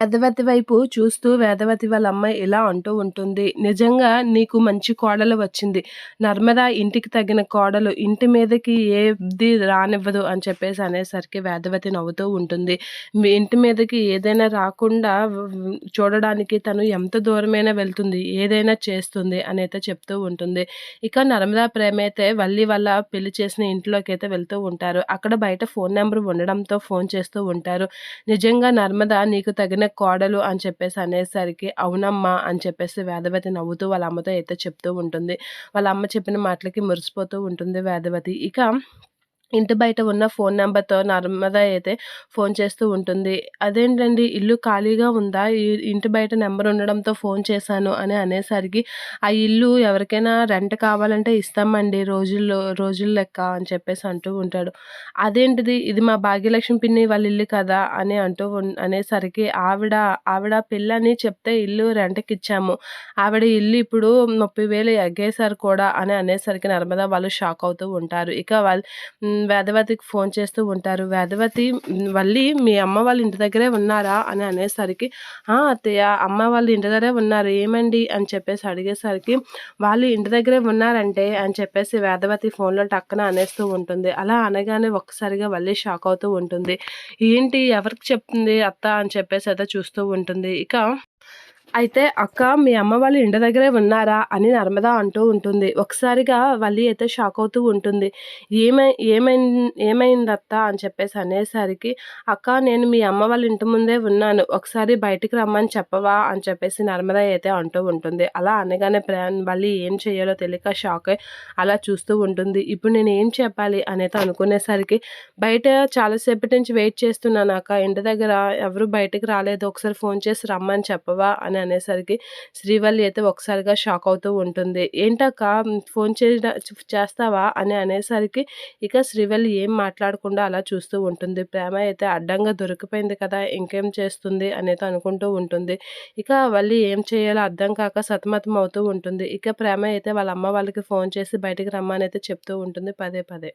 వేదవతి వైపు చూస్తూ వేదవతి వాళ్ళ అమ్మాయి ఇలా అంటూ ఉంటుంది. నిజంగా నీకు మంచి కోడలు వచ్చింది. నర్మద ఇంటికి తగిన కోడలు. ఇంటి మీదకి ఏది రానివ్వదు అని చెప్పేసి అనేసరికి వేదవతి నవ్వుతూ ఉంటుంది. మీ ఇంటి మీదకి ఏదైనా రాకుండా చూడడానికి తను ఎంత దూరమైనా వెళ్తుంది. ఏదైనా చేస్తుంది అని అయితే చెప్తూ ఉంటుంది. ఇక నర్మదా ప్రేమ అయితే వల్లి వల్ల పెళ్ళి చేసిన ఇంట్లోకి అయితే వెళ్తూ ఉంటారు. అక్కడ బయట ఫోన్ నెంబర్ ఉండడంతో ఫోన్ చేస్తూ ఉంటారు. నిజంగా నర్మద నీకు తగిన కోడలు అని చెప్పేసి అనేసరికి అవునమ్మా అని చెప్పేసి వేదవతి నవ్వుతూ వాళ్ళ అమ్మతో అయితే చెప్తూ ఉంటుంది. వాళ్ళ అమ్మ చెప్పిన మాటలకి మురిసిపోతూ ఉంటుంది వేదవతి. ఇక ఇంటి బయట ఉన్న ఫోన్ నెంబర్తో నర్మద అయితే ఫోన్ చేస్తూ ఉంటుంది. అదేంటండి? ఇల్లు ఖాళీగా ఉందా? ఇంటి బయట నెంబర్ ఉండడంతో ఫోన్ చేశాను అని అనేసరికి ఆ ఇల్లు ఎవరికైనా రెంట్ కావాలంటే ఇస్తామండి రోజుల్లో రోజుల లెక్క అని చెప్పేసి అంటూ ఉంటాడు. అదేంటిది? ఇది మా భాగ్యలక్ష్మి పిన్ని వాళ్ళ ఇల్లు కదా అని అంటూ అనేసరికి ఆవిడ ఆవిడ పిల్లని చెప్తే ఇల్లు రెంట్కి ఇచ్చాము ఆవిడ ఇల్లు ఇప్పుడు ముప్పై వేలు ఎగ్గేశారు కూడా అని అనేసరికి నర్మదా వాళ్ళు షాక్ అవుతూ ఉంటారు. ఇక వాళ్ళు వేదవతికి ఫోన్ చేస్తూ ఉంటారు. వేదవతి మళ్ళీ మీ అమ్మ వాళ్ళ ఇంటి దగ్గరే ఉన్నారా? అని అనేసరికి అత్తయ్య అమ్మ వాళ్ళు ఇంటి దగ్గరే ఉన్నారు. ఏమండి? అని చెప్పేసి అడిగేసరికి వాళ్ళు ఇంటి దగ్గరే ఉన్నారంటే? అని చెప్పేసి వేదవతి ఫోన్లో టక్కన అనేస్తూ ఉంటుంది. అలా అనగానే ఒక్కసారిగా మళ్ళీ షాక్ అవుతూ ఉంటుంది. ఏంటి? ఎవరికి చెప్తుంది అత్త? అని చెప్పేసి అయితే చూస్తూ ఉంటుంది. ఇక అయితే అక్క మీ అమ్మ వాళ్ళు ఇంటి దగ్గరే ఉన్నారా? అని నర్మద అంటూ ఉంటుంది. ఒకసారిగా వల్లి అయితే షాక్ అవుతూ ఉంటుంది. ఏమై ఏమై ఏమైందత్త? అని చెప్పేసి అనేసరికి అక్క నేను మీ అమ్మ వాళ్ళ ఇంటి ముందే ఉన్నాను. ఒకసారి బయటికి రమ్మని చెప్పవా? అని చెప్పేసి నర్మద అయితే అంటూ ఉంటుంది. అలా అనగానే ప్రేమ్ వల్లి ఏం చేయాలో తెలియక షాక్ అలా చూస్తూ ఉంటుంది. ఇప్పుడు నేను ఏం చెప్పాలి? అనేది అనుకునేసరికి బయట చాలాసేపటి నుంచి వెయిట్ చేస్తున్నాను అక్క. ఇంటి దగ్గర ఎవరు బయటకు రాలేదు. ఒకసారి ఫోన్ చేసి రమ్మని చెప్పవా? అని అని అనేసరికి శ్రీవల్లి అయితే ఒకసారిగా షాక్ అవుతూ ఉంటుంది. ఏంటక్క ఫోన్ చేయడా చేస్తావా? అని అనేసరికి ఇక శ్రీవల్లి ఏం మాట్లాడకుండా అలా చూస్తూ ఉంటుంది. ప్రేమ అయితే అడ్డంగా దొరికిపోయింది కదా ఇంకేం చేస్తుంది అనేది అనుకుంటూ ఉంటుంది. ఇక వల్లి ఏం చేయాలో అర్థం కాక సతమతం అవుతూ ఉంటుంది. ఇక ప్రేమ అయితే వాళ్ళ అమ్మ వాళ్ళకి ఫోన్ చేసి బయటికి రమ్మని అయితే చెప్తూ ఉంటుంది పదే పదే.